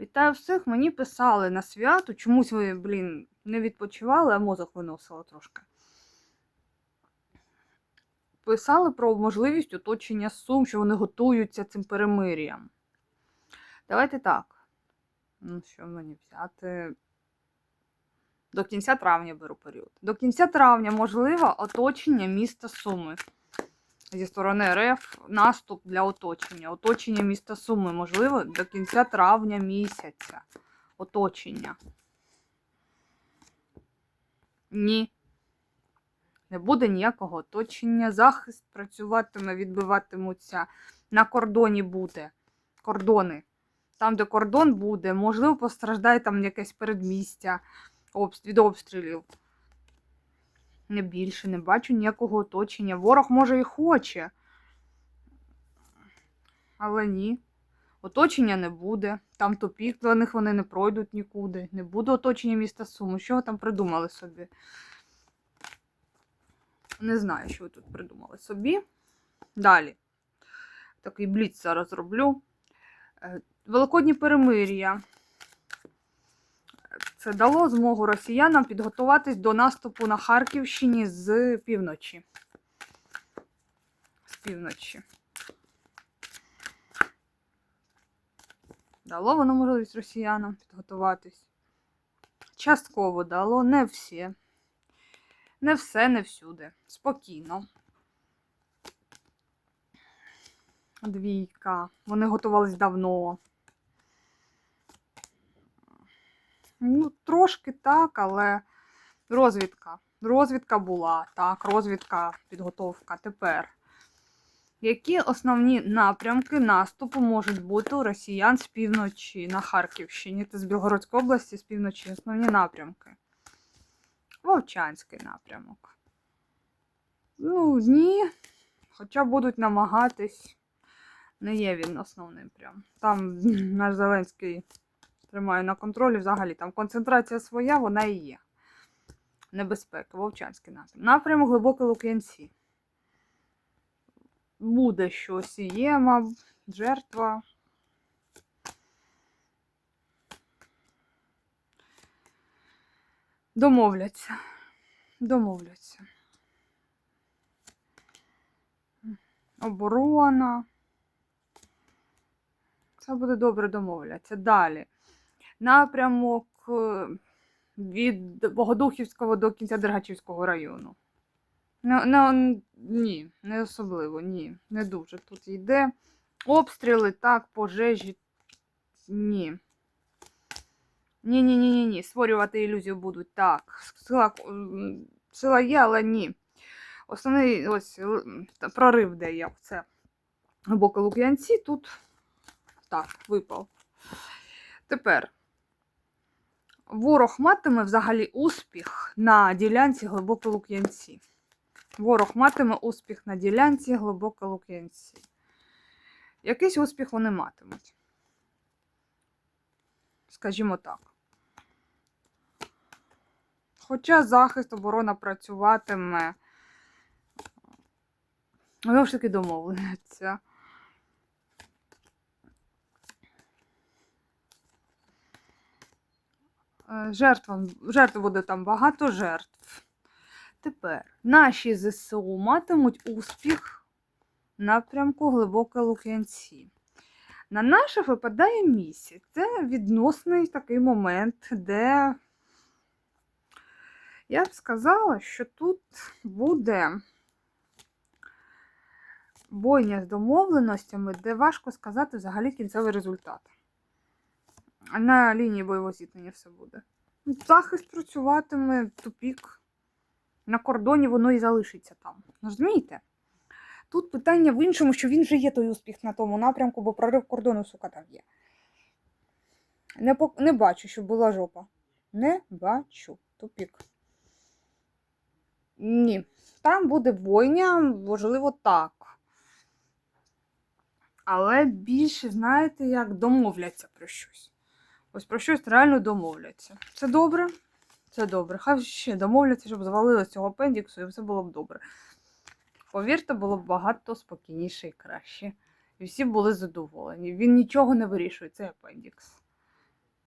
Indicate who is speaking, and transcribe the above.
Speaker 1: Вітаю всіх. Мені писали на свято. Чомусь ви, блін, не відпочивали, а мозок виносило трошки. Писали про можливість оточення сум, що вони готуються цим перемир'ям. Давайте так. Ну, що мені взяти? До кінця травня беру період. До кінця травня можливо оточення міста Суми. Зі сторони РФ наступ для оточення. Оточення міста Суми можливо до кінця травня місяця. Оточення. Ні. Не буде ніякого оточення. Захист працюватиме, відбиватимуться. На кордоні буде. Кордони. Там, де кордон буде, можливо, постраждає там якесь передмістя від обстрілів. Не більше, не бачу ніякого оточення. Ворог, може, і хоче. Але ні. Оточення не буде. Там тупік для них вони не пройдуть нікуди. Не буде оточення міста Суми. Що ви там придумали собі? Не знаю, що ви тут придумали собі. Далі. Такий бліц зараз зроблю. Е, Великодні перемир'я. Це дало змогу росіянам підготуватись до наступу на Харківщині з півночі. З півночі. Дало воно можливість росіянам підготуватись. Частково дало, не всі. Не все, не всюди. Спокійно. Двійка. Вони готувались давно. Ну, трошки так, але розвідка. Розвідка була, так, розвідка, підготовка. Тепер. Які основні напрямки наступу можуть бути у росіян з півночі на Харківщині та з Білгородської області з півночі? Основні напрямки. Вовчанський напрямок. Ну, ні. Хоча будуть намагатись. Не є він основним прям. Там наш Зеленський тримає на контролі взагалі. Там концентрація своя, вона і є. Небезпека, Вовчанський напрям. Напрямок глибоке Лук'янці. Буде щось і є, мабуть, жертва. Домовляться. Домовляться. Оборона. Це буде добре домовляться. Далі. Напрямок е, від Богодухівського до кінця Дергачівського району. Ну, ну, ні, не особливо, ні, не дуже тут йде. Обстріли, так, пожежі. Ні. Ні, ні, ні, ні. Створювати ілюзію будуть. Так. Сила, сила є, але ні. Основний ось прорив, де є це глибоко Лук'янці, тут так, випав. Тепер. Ворог матиме взагалі успіх на ділянці глибоко Лук'янці. Ворог матиме успіх на ділянці глибоко Лук'янці. Якийсь успіх вони матимуть. Скажімо так. Хоча захист оборона працюватиме. Воно ж таки домовляться. Е, Жертва, жертв буде там багато жертв. Тепер наші ЗСУ матимуть успіх напрямку глибоке Лук'янці. На наше випадає місяць. Це відносний такий момент, де я б сказала, що тут буде бойня з домовленостями, де важко сказати взагалі кінцевий результат. На лінії бойового зіткнення все буде. Захист працюватиме, тупік. На кордоні воно і залишиться там. Розумієте? Тут питання в іншому, що він вже є той успіх на тому напрямку, бо прорив кордону, сука, там є. Не, пок- не бачу, щоб була жопа. Не бачу. Тупік. Ні. Там буде бойня, можливо, так. Але більше, знаєте, як домовляться про щось. Ось про щось реально домовляться. Це добре? Це добре. Хай ще домовляться, щоб завалили цього апендіксу, і все було б добре. Повірте, було б багато спокійніше і краще. І всі були задоволені. Він нічого не вирішує, це апендікс.